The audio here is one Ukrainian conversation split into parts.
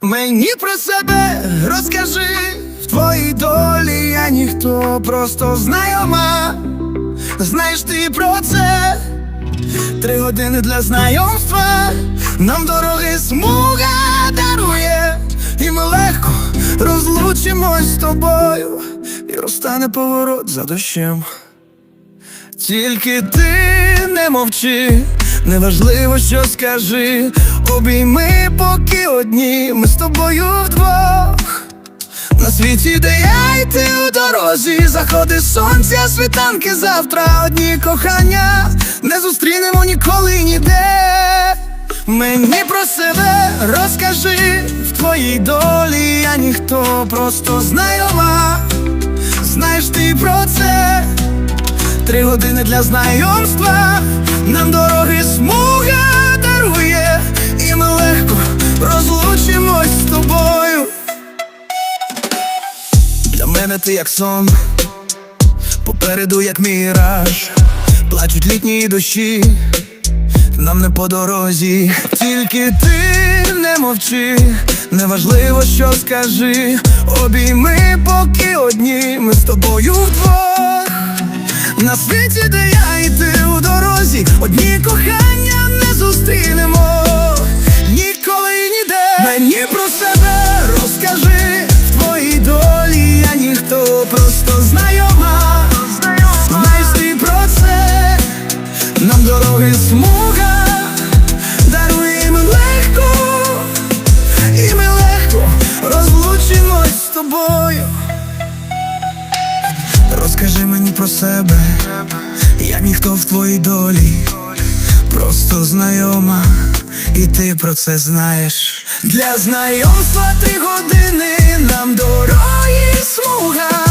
Мені про себе розкажи в твоїй долі я ніхто, просто знайома. Знаєш ти про це? Три години для знайомства. Нам дороги смуга дарує, і ми легко розлучимось з тобою, і розтане поворот за дощем. Тільки ти не мовчи, неважливо, що скажи. Обійми поки одні, ми з тобою вдвох. На світі, де я і ти у дорозі, заходи сонця, світанки завтра, одні кохання, не зустрінемо ніколи ніде. Мені про себе розкажи, в твоїй долі я ніхто, просто знайома. Знаєш ти про це? Три години для знайомства, нам дороги смуга мене ти як сон, попереду як міраж, плачуть літні дощі, нам не по дорозі, тільки ти не мовчи, неважливо, що скажи, обійми поки одні, ми з тобою вдвох. На світі, де я і ти у дорозі, одні кохання тобою. Розкажи мені про себе, я ніхто в твоїй долі, просто знайома, і ти про це знаєш. Для знайомства три години. Нам дороги смуга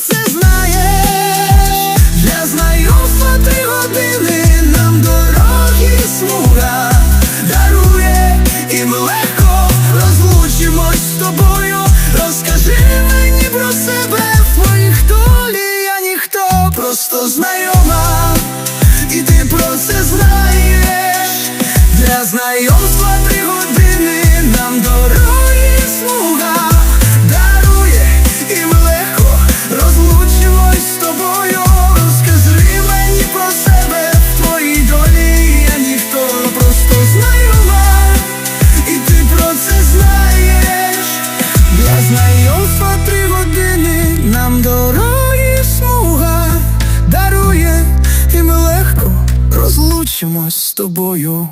це знаєш. Для знайомства три години нам дороги смуга дарує, і ми легко розлучимось з тобою. Розкажи мені про себе, в твоїх долі я ніхто, просто знайома, і ти про це знаєш. Для знайомства знайомства три години нам дороги смуга дарує, і ми легко розлучимось з тобою.